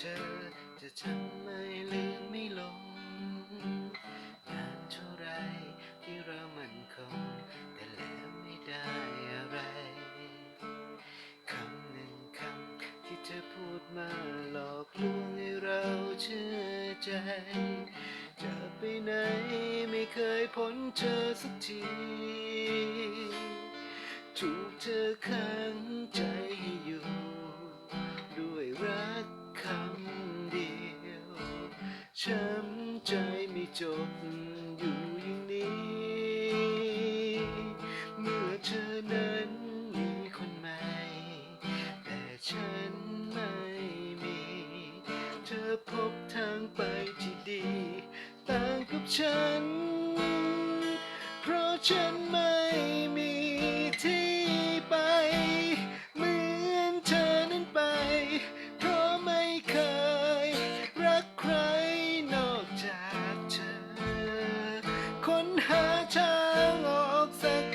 ธอจะทำไม่ลืมไม่ลงนานเท่าไรที่เรามันคง แต่แล้วไม่ได้อะไรคำหนึ่งคำที่เธอพูดมาหลอกลวงให้เราเชื่อใจจะไปไหนไม่เคยพ้นเธอสักทีถูกเธอขังใจให้อยู่ ช้ำใจไม่จบอยู่อย่างนี้ เมื่อเธอนั้นมีคนใหม่ แต่ฉันไม่มี เธอพบทางไปที่ดี ต่างกับฉัน เพราะฉันไม่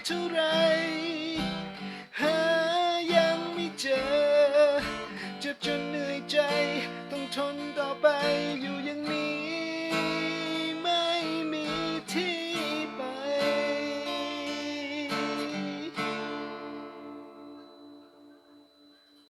เท่าไร หายังไม่เจอ เจ็บจนเหนื่อยใจ ต้องทนต่อไปอยู่